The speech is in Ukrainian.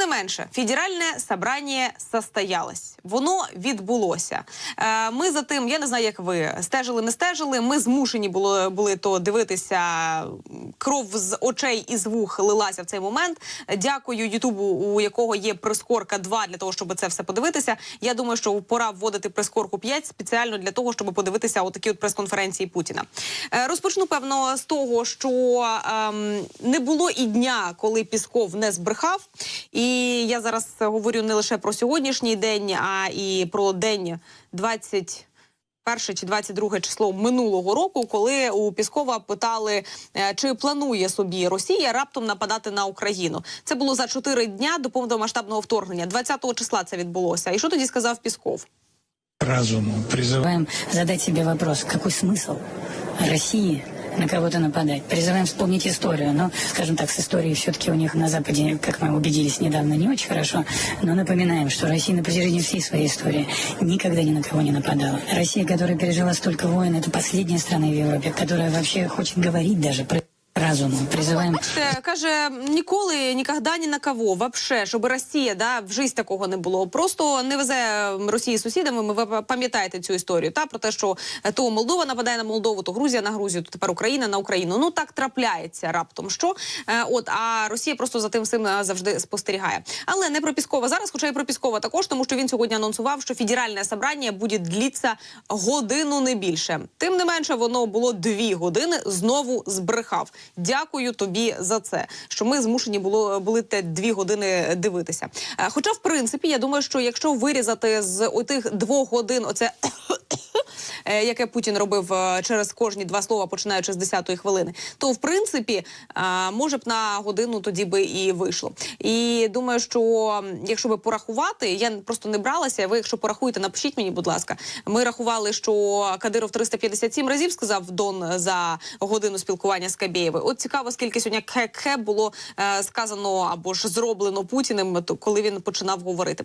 Не менше, федеральне собрання состоялось. Воно відбулося. Е, Ми за тим, я не знаю, як ви стежили, не стежили. Ми змушені були, були то дивитися. Кров з очей і з вух лилася в цей момент. Дякую Ютубу, у якого є прискорка 2 для того, щоб це все подивитися. Я думаю, що пора вводити прискорку 5 спеціально для того, щоб подивитися отакі от прес-конференції Путіна. Е, Розпочну певно з того, що ем, не було і дня, коли Пісков не збрехав. І я зараз говорю не лише про сьогоднішній день, а і про день 20 перше чи 22 число минулого року, коли у Піскова питали, е, чи планує собі Росія раптом нападати на Україну. Це було за 4 дня до повномасштабного вторгнення. 20 числа це відбулося. І що тоді сказав Пісков? разуму призываем Призываем задать себе вопрос, какой смысл России На кого-то нападать. Призываем вспомнить историю. Но, скажем так, с историей все-таки у них на Западе, как мы убедились недавно, не очень хорошо. Но напоминаем, что Россия на протяжении всей своей истории никогда ни на кого не нападала. Россия, которая пережила столько войн, это последняя страна в Европе, которая вообще хочет говорить даже про разуму. Призываем Бачите, каже, ніколи, нікогда, ні на кого, вообще, щоб Росія, да, в житті такого не було. Просто не везе Росії сусідами. Ми ви пам'ятаєте цю історію, та про те, що е, то Молдова нападає на Молдову, то Грузія на Грузію, то тепер Україна на Україну. Ну так трапляється раптом. Що Е, от а Росія просто за тим всім е, завжди спостерігає. Але не про Піскова зараз, хоча й про Піскова також, тому що він сьогодні анонсував, що федеральне собрання буде длитися годину не більше. Тим не менше, воно було дві години. Знову збрехав. Дякую тобі за це. Що ми змушені було були те дві години дивитися. Е, Хоча, в принципі, я думаю, що якщо вирізати з отих двох годин, оце. Е, Яке Путін робив е, через кожні два слова, починаючи з 10-ї хвилини, то в принципі е, може б на годину тоді би і вийшло. І думаю, що якщо би порахувати, я просто не бралася. Ви, якщо порахуєте, напишіть мені, будь ласка. Ми рахували, що Кадиров 357 разів сказав Дон за годину спілкування з Кабєєвою. От цікаво, скільки сьогодні кхе було сказано або ж зроблено Путіним, коли він починав говорити.